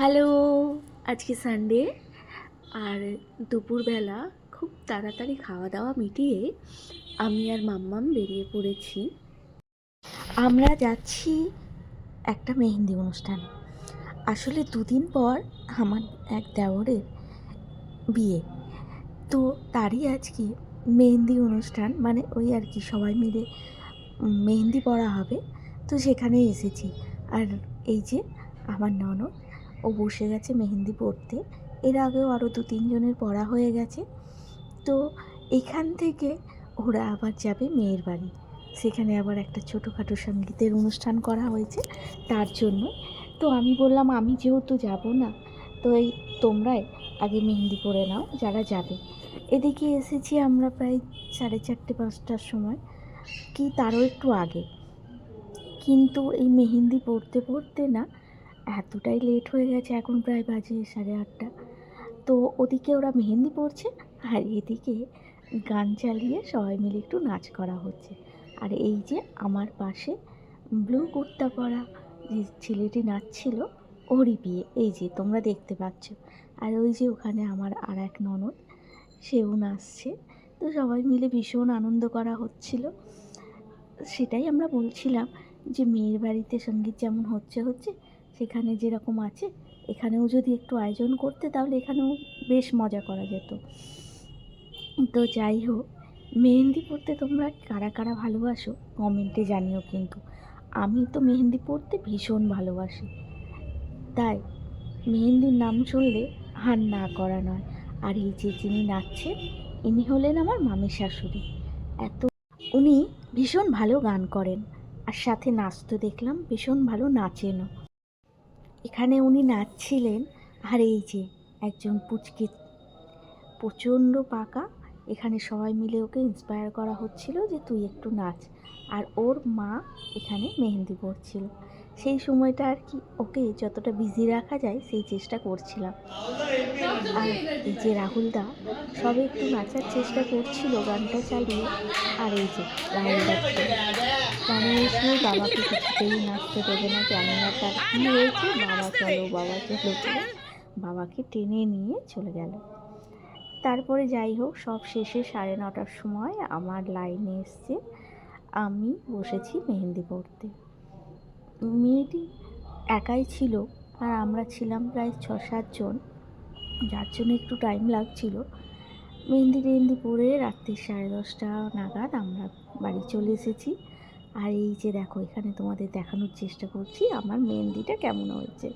Hello, আজকে Sunday আর দুপুরবেলা খুব তাড়াতাড়ি খাওয়া দাওয়া মিটিয়ে আমি আর মাম্মাম বেরিয়ে পড়েছি। আমরা যাচ্ছি একটা মেহেন্দি অনুষ্ঠানে। আসলে দুদিন পর আমার এক দেওরের বিয়ে। তো তারই আজকে মেহেন্দি অনুষ্ঠান মানে ওই আর কি সবাই মিলে মেহেন্দি পরা হবে। তো সেখানে এসেছি। আর এই যে আমার ননদ ও বসে গেছে মেহেন্দি পড়তে এর আগেও আরও দু তিনজনের পড়া হয়ে গেছে। তো এখান থেকে ওরা আবার যাবে মেয়ের বাড়ি। সেখানে আবার একটা ছোটোখাটো সঙ্গীতের অনুষ্ঠান করা হয়েছে তার জন্য। তো আমি বললাম, আমি যেহেতু যাব না, তো এই তোমরাই আগে মেহেন্দি পরে নাও, যারা যাবে। এদিকে এসেছি আমরা প্রায় সাড়ে চারটে, পাঁচটার সময়। কি তারও একটু আগে। কিন্তু এই মেহেন্দি পড়তে পড়তে না এতটাই লেট হয়ে গেছে এখন প্রায় বাজে সাড়ে আটটা। তো ওদিকে ওরা মেহেন্দি পড়ছে আর এদিকে গান চালিয়ে সবাই মিলে একটু নাচ করা হচ্ছে। আর এই যে আমার পাশে ব্লু কুর্তা পরা যে ছেলেটি নাচছিল, ওরই বিয়ে। এই যে তোমরা দেখতে পাচ্ছ। আর ওই যে ওখানে আমার আর এক ননদ, সেও নাচছে। তো সবাই মিলে ভীষণ আনন্দ করা হচ্ছিল। সেটাই আমরা বলছিলাম যে মেয়ের বাড়িতে সংগীত যেমন হচ্ছে হচ্ছে সেখানে যেরকম আছে, এখানেও যদি একটু আয়োজন করতে, তাহলে এখানেও বেশ মজা করা যেত। তো যাই হোক, মেহেন্দি পড়তে তোমরা কারা কারা ভালোবাসো কমেন্টে জানিও কিন্তু। আমি তো মেহেন্দি পড়তে ভীষণ ভালোবাসি। তাই মেহেন্দির নাম শুনলে হার না করা নয়। আর এই যে যিনি নাচছেন, ইনি হলেন আমার মামি শাশুড়ি। এত উনি ভীষণ ভালো গান করেন। আর সাথে নাচতে দেখলাম, ভীষণ ভালো নাচেনও। এখানে উনি নাচছিলেন, আর এই যে একজন পুচকে, প্রচণ্ড পাকা। এখানে সবাই মিলে ওকে ইন্সপায়ার করা হচ্ছিল যে তুই একটু নাচ। আর ওর মা এখানে মেহেন্দি পড়ছিল সেই সময়টা আর কি ওকে যতটা বিজি রাখা যায় সেই চেষ্টা করছিলাম। আর এই যে রাহুলদা, সবে একটু নাচার চেষ্টা করছিল গানটা চালিয়ে, আর এই যে রাহুলদা মানে এসে বাবাকে কিছুতেই নাচতে দেবে না, জানি না তার কী হয়েছে। বাবা চলো বাবা চলো বাবাকে টেনে নিয়ে চলে গেল। তারপরে যাই হোক, সব শেষে সাড়ে নটার সময় আমার লাইনে এসছে, আমি বসেছি মেহেন্দি পড়তে মেয়েটি একাই ছিল আর আমরা ছিলাম প্রায় ছ সাতজন যার জন্য একটু টাইম লাগছিল। মেহেন্দি টেহেন্দি পরে রাত্রি সাড়ে দশটা নাগাদ আমরা বাড়ি চলে এসেছি। আর এই যে দেখো, এখানে তোমাদের দেখানোর চেষ্টা করছি আমার মেহেন্দিটা কেমন হয়েছে।